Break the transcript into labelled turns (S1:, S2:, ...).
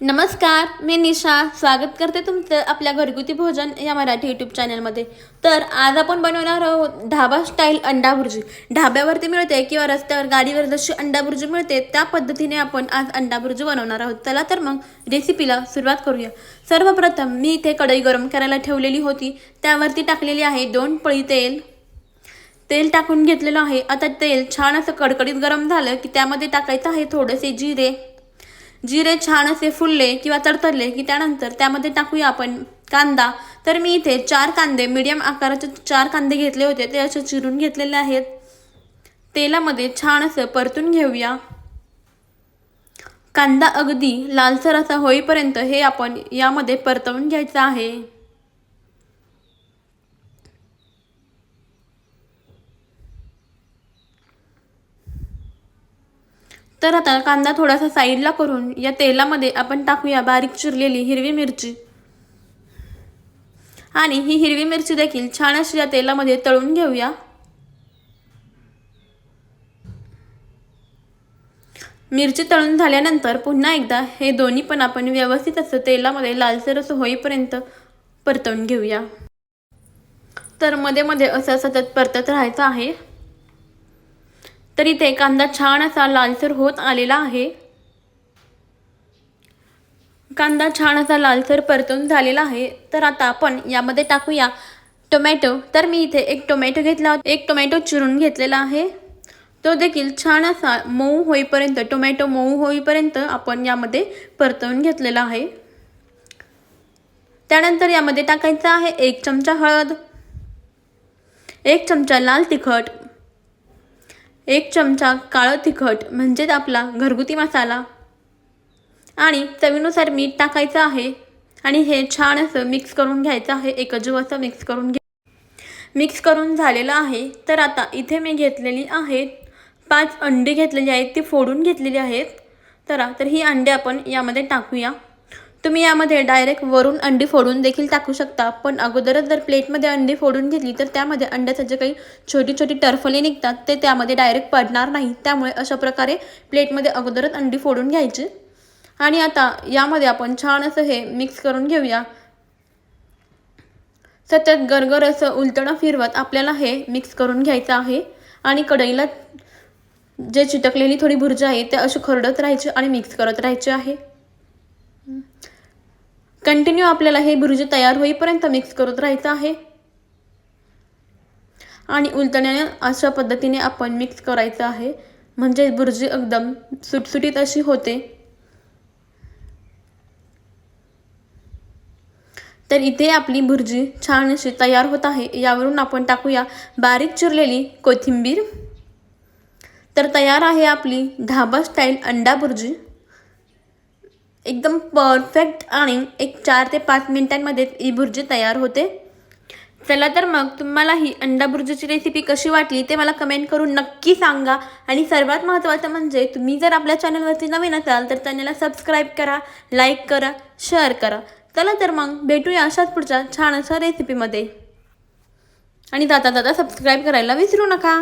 S1: नमस्कार मी निशा. स्वागत करते तुमचं आपल्या घरगुती भोजन या मराठी यूट्यूब चॅनलमध्ये तर आज आपण बनवणार आहोत ढाबा स्टाईल अंडा भुर्जी ढाब्यावरती मिळते किंवा रस्त्यावर गाडीवर जशी अंडा भुर्जी मिळते त्या पद्धतीने आपण आज अंडा भुर्जी बनवणार आहोत. चला तर मग रेसिपीला सुरुवात करूया. सर्वप्रथम मी इथे कढई गरम करायला ठेवलेली होती. त्यावरती टाकलेली आहे दोन पळी तेल. तेल टाकून घेतलेलं आहे. आता तेल छान असं कडकडीत गरम झालं की त्यामध्ये टाकायचं आहे थोडेसे जिरे. जिरे छान असे फुलले किंवा तडतडले की त्यानंतर त्यामध्ये टाकूया आपण कांदा. तर मी इथे चार कांदे मीडियम आकाराचे चार कांदे घेतले होते ते असे चिरून घेतलेले आहेत. तेलामध्ये छान असं परतून घेऊया. कांदा अगदी लालसर असा होईपर्यंत हे आपण यामध्ये परतवून घ्यायचं आहे. तर आता कांदा थोडासा साईडला करून या तेलामध्ये आपण टाकूया बारीक चिरलेली हिरवी मिरची. आणि ही हिरवी मिरची देखील छान अशी या तेलामध्ये तळून घेऊया. मिरची तळून झाल्यानंतर पुन्हा एकदा हे दोन्ही पण आपण व्यवस्थित असं तेलामध्ये लालसर असं होईपर्यंत परतवून घेऊया. तर मध्ये मध्ये असं सतत परतत राहायचं आहे. तर इथे कांदा छान असा लालसर होत आलेला आहे. कांदा छान असा लालसर परतून झालेला आहे. तर आता आपण यामध्ये टाकूया टोमॅटो. तर मी इथे एक टोमॅटो घेतला एक टोमॅटो चिरून घेतलेला आहे. तो देखील छान असा मऊ होईपर्यंत टोमॅटो मऊ होईपर्यंत आपण यामध्ये परतवून घेतलेला आहे. त्यानंतर यामध्ये टाकायचं आहे एक चमचा हळद एक चमचा लाल तिखट एक चमचा काळं तिखट म्हणजेच आपला घरगुती मसाला. आणि चवीनुसार मीठ टाकायचं आहे. आणि हे छान असं मिक्स करून घ्यायचं आहे. एकजीव असं मिक्स करून घे. मिक्स करून झालेलं आहे. तर आता इथे मी घेतलेली आहेत पाच अंडी घेतलेली आहेत. ती फोडून घेतलेली आहेत. तर तर ही अंडे आपण यामध्ये टाकूया. तुम्ही यामध्ये डायरेक्ट वरून अंडी फोडून देखील टाकू शकता. पण अगोदरच जर प्लेटमध्ये अंडी फोडून घेतली तर त्यामध्ये अंड्याचं जे काही छोटी छोटी टर्फले निघतात ते त्यामध्ये डायरेक्ट पडणार नाही. त्यामुळे अशा प्रकारे प्लेटमध्ये अगोदरच अंडी फोडून घ्यायची. आणि आता यामध्ये आपण छान असं हे मिक्स करून घेऊया. सतत गरगर असं उलटणं फिरवत आपल्याला हे मिक्स करून घ्यायचं आहे. आणि कढईला जे चिटकलेली थोडी भुर्जी आहे ते अशी खरडत राहायची आणि मिक्स करत राहायचे आहे. कंटिन्यू आपल्याला हे भुर्जी तयार होईपर्यंत मिक्स करत राहायचं आहे. आणि उलटण्याने अशा पद्धतीने आपण मिक्स करायचं आहे. म्हणजे भुर्जी एकदम सुटसुटीत अशी होते. तर इथे आपली भुर्जी छान अशी तयार होत आहे. यावरून आपण टाकूया बारीक चिरलेली कोथिंबीर. तर तयार आहे आपली ढाबा स्टाईल अंडा भुर्जी. एकदम परफेक्ट आणि एक चार ते पाच मिनिटांमध्ये ही भुर्जी तयार होते. चला तर मग तुम्हाला ही अंडा भुर्जीची रेसिपी कशी वाटली ते मला कमेंट करून नक्की सांगा. आणि सर्वात महत्त्वाचं म्हणजे तुम्ही जर आपल्या चॅनलवरती नवीन असाल तर चॅनलला सबस्क्राईब करा लाईक करा शेअर करा. चला तर मग भेटूया अशाच पुढच्या छान अशा रेसिपीमध्ये आणि जाता जाता सबस्क्राईब करायला विसरू नका.